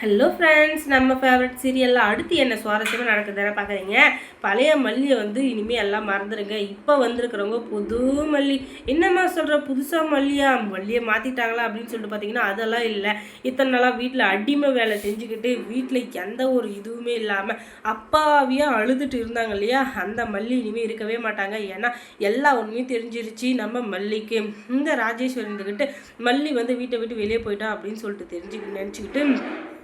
Hello friends நம்ம favourite சீரியலில் அடுத்து என்ன சுவாரஸ்யமாக நடக்குதுன்னு பார்க்குறீங்க பழைய மல்லியை வந்து இனிமேல் எல்லாம் மறந்துடுங்க இப்போ வந்திருக்கிறவங்க புது மல்லி. என்னம்மா சொல்கிற புதுசாக மல்லியா? மல்லியை மாற்றிட்டாங்களா அப்படின்னு சொல்லிட்டு பார்த்தீங்கன்னா அதெல்லாம் இல்லை. இத்தனை நாளாக வீட்டில் அடிமை வேலை செஞ்சுக்கிட்டு வீட்டில் எந்த ஒரு இதுவுமே இல்லாமல் அப்பாவியாக அழுதுட்டு இருந்தாங்க இல்லையா? அந்த மல்லி இனிமேல் இருக்கவே மாட்டாங்க. ஏன்னா எல்லா ஒன்றுமே தெரிஞ்சிருச்சு நம்ம மல்லிக்கு. இந்த ராஜேஸ்வரி இருந்துக்கிட்டு மல்லி வந்து வீட்டை விட்டு வெளியே போயிட்டா அப்படின்னு சொல்லிட்டு தெரிஞ்சுக்கிட்டு நினச்சிக்கிட்டு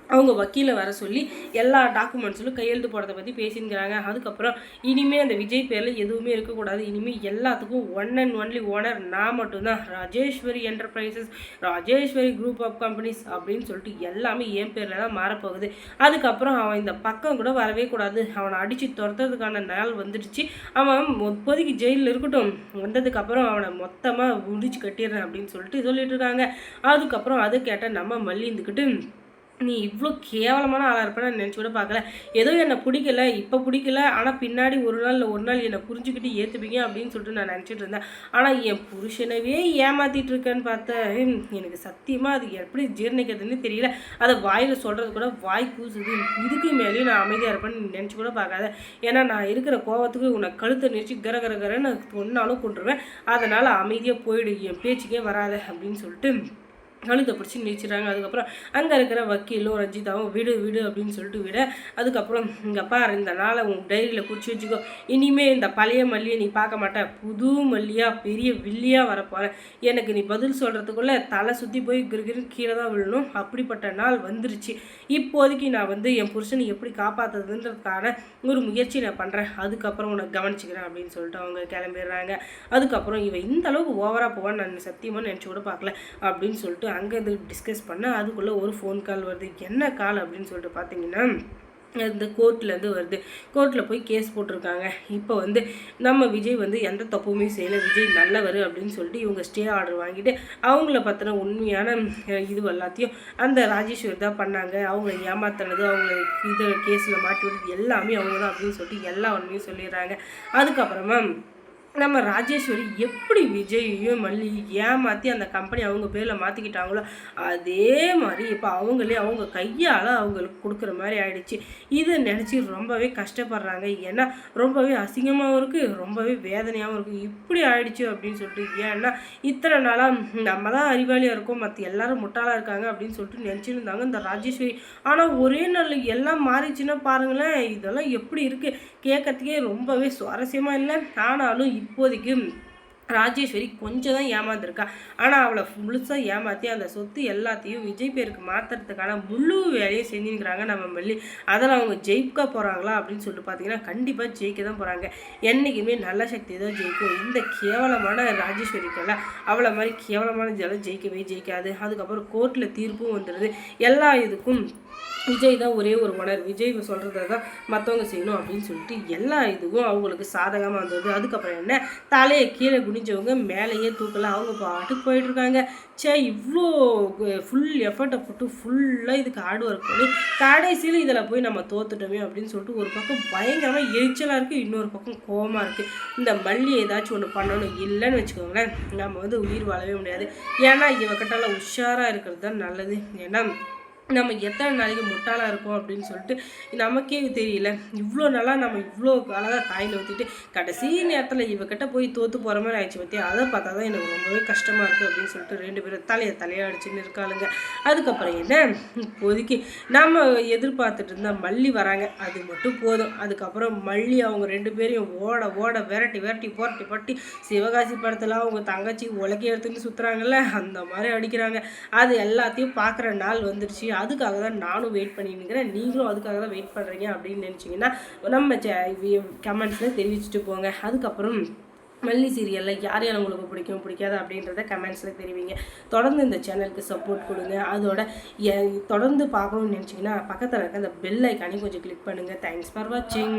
அவங்க வக்கீலை வர சொல்லி எல்லா டாக்குமெண்ட்ஸும் கையெழுத்து போடுறத பற்றி பேசியிருக்கிறாங்க அதுக்கப்புறம் இனிமேல் அந்த விஜய் பேரில் எதுவுமே இருக்கக்கூடாது. இனிமேல் எல்லாத்துக்கும் ஒன் அண்ட் ஒன்லி ஓனர் நான் மட்டும்தான். Rajeswari enterprises Rajeswari group of companies அப்படின்னு சொல்லிட்டு எல்லாமே என் பேரில் தான் மாறப்போகுது. அதுக்கப்புறம் அவன் இந்த பக்கம் கூட வரவே கூடாது. அவனை அடித்து துரத்துறதுக்கான நாள் வந்துடுச்சு. அவன் இப்போதைக்கு ஜெயிலில் இருக்கட்டும். வந்ததுக்கப்புறம் அவனை மொத்தமாக முடிச்சு கட்டிடுறேன் அப்படின்னு சொல்லிட்டு சொல்லிட்டு இருக்காங்க. அதுக்கப்புறம் அதை கேட்ட நம்ம மல்லிந்துக்கிட்டு நீ இவ்வளோ கேவலமான ஆளாக இருப்பேன்னு நினச்சி கூட பார்க்கல. ஏதோ என்னை பிடிக்கல இப்போ பிடிக்கல ஆனால் பின்னாடி ஒரு நாள் இல்லை ஒரு நாள் என்னை புரிஞ்சுக்கிட்டு ஏற்றுப்பீங்க அப்படின்னு சொல்லிட்டு நான் நினச்சிட்டு இருந்தேன். ஆனால் என் புருஷனவே ஏமாற்றிட்டு இருக்கேன்னு பார்த்தேன். எனக்கு சத்தியமாக அது எப்படி ஜீர்ணிக்கிறதுன்னு தெரியல. அதை வாயில் சொல்கிறது கூட வாய் கூசுது. இதுக்கு மேலேயும் நான் அமைதியாக இருப்பேன்னு நினச்சி கூட பார்க்காத. ஏன்னா நான் இருக்கிற கோவத்துக்கு உன்னை கழுத்தை நினச்சி கர கர கரன்னு ஒன்றாலும் கொண்டுருவேன் அதனால் அமைதியாக போயிடு என் பேச்சுக்கே வராத அப்படின்னு சொல்லிட்டு கழுத்தை பிடிச்சி நிறுத்திடுறாங்க அதுக்கப்புறம் அங்கே இருக்கிற வக்கீலும் ரஞ்சிதாவும் விடு விடு அப்படின்னு சொல்லிட்டு விட அதுக்கப்புறம் இங்கே பாரு இந்த நாளை உன் டைரியில் குறித்து வச்சுக்கோ. இனிமேல் இந்த பழைய மல்லியை நீ பார்க்க மாட்டேன் புது மல்லியாக பெரிய வில்லியாக வரப்போகிறேன் எனக்கு நீ பதில் சொல்கிறதுக்குள்ளே தலை சுற்றி போய் கிருகிரு கீழே தான் விழணும். அப்படிப்பட்ட நாள் வந்துருச்சு. இப்போதைக்கு நான் வந்து என் புருஷனை எப்படி காப்பாற்றுறதுன்றதுக்கான ஒரு முயற்சி நான் பண்ணுறேன் அதுக்கப்புறம் உனக்கு கவனிச்சிக்கிறேன் அப்படின்னு சொல்லிட்டு அவங்க கிளம்பிடுறாங்க. அதுக்கப்புறம் இவன் இந்த அளவுக்கு ஓவராக போவான்னு நான் சத்தியமாக நினச்சி கூட பார்க்கல அப்படின்னு சொல்லிட்டு அங்கேருந்து டிஸ்கஸ் பண்ண அதுக்குள்ளே ஒரு ஃபோன் கால் வருது. என்ன கால் அப்படின்னு சொல்லிட்டு பார்த்தீங்கன்னா இந்த கோர்ட்லேருந்து வருது. கோர்ட்டில் போய் கேஸ் போட்டிருக்காங்க. இப்போ வந்து நம்ம விஜய் வந்து எந்த தப்புமே செய்யலை. விஜய் நல்லவர் அப்படின்னு சொல்லிட்டு இவங்க ஸ்டே ஆர்டர் வாங்கிட்டு அவங்கள பற்றின உண்மையான இது எல்லாத்தையும் அந்த ராஜேஸ்வர் தான் பண்ணாங்க. அவங்க ஏமாத்தினது அவங்க இது கேஸில் மாட்டி விட்டது எல்லாமே அவங்க தான் அப்படின்னு சொல்லிட்டு எல்லா உண்மையும் சொல்லிடுறாங்க. அதுக்கப்புறமா நம்ம ராஜேஸ்வரி எப்படி விஜயையும் மல்லி ஏமாற்றி அந்த கம்பெனி அவங்க பேரில் மாற்றிக்கிட்டாங்களோ அதே மாதிரி இப்போ அவங்களே அவங்க கையால் அவங்களுக்கு கொடுக்குற மாதிரி ஆயிடுச்சு. இதை நினச்சி ரொம்பவே கஷ்டப்படுறாங்க. ஏன்னா ரொம்பவே அசிங்கமாகவும் இருக்குது ரொம்பவே வேதனையாகவும் இருக்குது இப்படி ஆயிடுச்சு அப்படின்னு சொல்லிட்டு ஏன்னா இத்தனை நாளாக நம்ம தான் அறிவாளியாக இருக்கோம் மற்ற எல்லாரும் முட்டாளாக இருக்காங்க அப்படின்னு சொல்லிட்டு நினச்சிருந்தாங்க இந்த ராஜேஸ்வரி. ஆனால் ஒரே நாள் எல்லாம் மாறிச்சுன்னா பாருங்களேன் இதெல்லாம் எப்படி இருக்குது கேட்கறதுக்கே ரொம்பவே சுவாரஸ்யமாக இல்லை. ஆனாலும் இப்போதைக்கு ராஜேஸ்வரி கொஞ்சம் தான் ஏமாந்துருக்கா. ஆனால் அவளை முழுசாக ஏமாற்றி அந்த சொத்து எல்லாத்தையும் விஜய் பேருக்கு மாற்றுறதுக்கான முழு வேலையை செஞ்சுருக்கிறாங்க நம்ம மல்லி. அதில் அவங்க ஜெயிக்க போகிறாங்களா அப்படின்னு சொல்லிட்டு பார்த்தீங்கன்னா கண்டிப்பாக ஜெயிக்க தான் போகிறாங்க என்றைக்குமே நல்ல சக்தி தான் ஜெயிக்கும். இந்த கேவலமான ராஜேஸ்வரிக்கெல்லாம் அவளை மாதிரி கேவலமான ஜலம் ஜெயிக்கவே ஜெயிக்காது. அதுக்கப்புறம் கோர்ட்டில் தீர்ப்பும் வந்துடுது எல்லா இதுக்கும் விஜய் தான் ஒரே ஒரு உணர் விஜய் சொல்கிறத தான் மற்றவங்க செய்யணும் அப்படின்னு சொல்லிட்டு எல்லா இதுவும் அவங்களுக்கு சாதகமாக இருந்தது அதுக்கப்புறம் என்ன? தலையை கீழே குனிஞ்சவங்க மேலேயே தூக்கலாம் அவங்க பாட்டுக்கு போயிட்டுருக்காங்க சே இவ்வளோ ஃபுல் எஃபர்ட்டை போட்டு ஃபுல்லாக இதுக்கு ஹார்ட் ஒர்க் பண்ணி கடைசியில் இதில் போய் நம்ம தோத்துட்டோமே அப்படின்னு சொல்லிட்டு ஒரு பக்கம் பயங்கரமாக எரிச்சலாக இருக்குது இன்னொரு பக்கம் கோமாக இருக்குது இந்த மல்லி ஏதாச்சும் ஒன்று பண்ணணும் இல்லைன்னு வச்சுக்கோங்களேன். நம்ம வந்து உயிர் வாழவே முடியாது. ஏன்னா இவக்கிட்டலாம் உஷாராக இருக்கிறது தான் நல்லது. ஏன்னா நம்ம எத்தனை நாளைக்கு முட்டாளாக இருக்கோம் அப்படின்னு சொல்லிட்டு நமக்கே தெரியல. இவ்வளோ நாளாக நம்ம இவ்வளோ அழகாக காயில் ஊற்றிட்டு கடைசி நேரத்தில் இவக்கிட்ட போய் தோற்று போகிற மாதிரி ஆயிடுச்சு பற்றி அதை பார்த்தா தான் எனக்கு ரொம்பவே கஷ்டமாக இருக்குது அப்படின்னு சொல்லிட்டு ரெண்டு பேரும் தலையை தலையாக அடிச்சுன்னு இருக்காளுங்க. அதுக்கப்புறம் என்ன? இப்போதைக்கு நம்ம எதிர்பார்த்துட்டு இருந்தால் மல்லி வராங்க. அது மட்டும் போதும். அதுக்கப்புறம் மல்லி அவங்க ரெண்டு பேரையும் ஓட ஓட விரட்டி விரட்டி புரட்டி பட்டி சிவகாசி படத்தில் அவங்க தங்கச்சி உலகி எடுத்துன்னு சுற்றுறாங்கல்ல அந்த மாதிரி அடிக்கிறாங்க. அது எல்லாத்தையும் பார்க்குற நாள் வந்துடுச்சு அதுக்காக தான் நானும் வெயிட் பண்ணிட்டுருக்கிறேன் நீங்களும் அதுக்காக தான் வெயிட் பண்ணுறீங்க அப்படின்னு நினச்சிங்கன்னா நம்ம கமெண்ட்ஸில் தெரிவிச்சுட்டு போங்க. அதுக்கப்புறம் மல்லி சீரியலில் யார் யார் உங்களுக்கு பிடிக்கும் பிடிக்காது அப்படின்றத கமெண்ட்ஸில் தெரிவிங்க. தொடர்ந்து இந்த சேனலுக்கு சப்போர்ட் கொடுங்க. அதோட தொடர்ந்து பார்க்கணும்னு நினச்சிங்கன்னா பக்கத்தில் இருக்க அந்த பெல் ஐக்கானையும் கொஞ்சம் கிளிக் பண்ணுங்கள் தேங்க்ஸ் ஃபார் வாட்சிங்